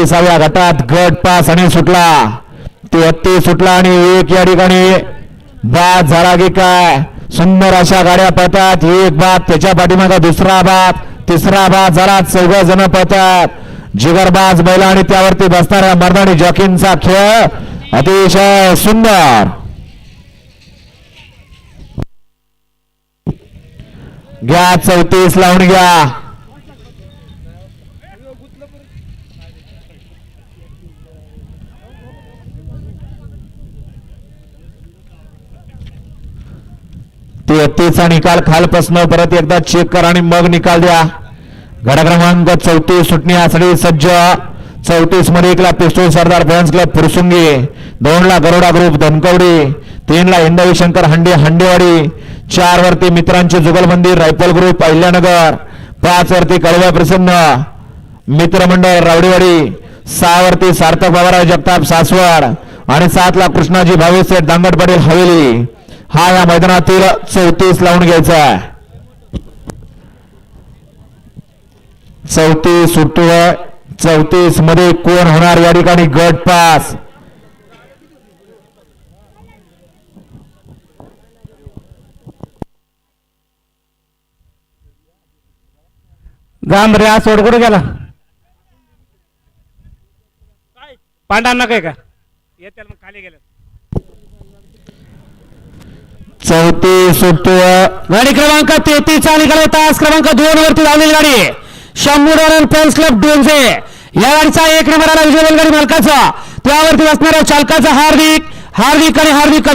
तेहतीसाव्या गटात गट पास आणि सुटला. तेहतीस सुटला आणि एक या ठिकाणी. बाद झाला की काय? सुंदर अशा गाड्या पळतात. एक बाद त्याच्या पाठीमागा दुसरा बाद. तिसरा बाद झाला चौघ जण पळतात. जिगरबाज बैला आणि त्यावरती बसणाऱ्या मर्दानी जॉकींचा खेळ अतिशय सुंदर. घ्या चौतीस लावून घ्या. यत्तेचा निकाल खालपासनं परत एकदा चेक करा आणि मग निकाल द्या. गडा क्रमांक चौतीस सुटण्यासाठी सज्ज. चौतीसमध्ये एकला पिस्तूल सरदार फॅन्स क्लब फुरसुंगी. दोनला गरोडा ग्रुप धनकवडी. तीनला हिंदवी शंकर हंडे हंडेवाडी. चार वरती मित्रांचे जुगलबंदी रायफल ग्रुप अहिल्यानगर. पाच वरती कळव्या प्रसन्न. मित्रमंडळ रावडीवाडी. सहा वरती सार्थक बाबाराव जगताप सासवड. आणि सातला कृष्णाजी भावेसेठ दांगड पाटील हवेली. हा या मैदानातील चौतीस लावून घ्यायचा आहे. चौतीस सुटतोय चौतीसमध्ये कोण होणार या ठिकाणी? गट पास. जांभरे सोड कुठे गेला? पांढरा काय का? येते मग खाली गेलं चौतीस गाडी क्रमांक तेहतीस चा निकाल तास क्रमांक दोन वरती धावलेली गाडी. शंभूरान फॅन्स क्लब डोनचे या गाडीचा एक नंबर आला विजय बैलगाडी मालकाचा. त्यावरती बसणाऱ्या चालकाचा हार्दिक हार्दिक आणि हार्दिक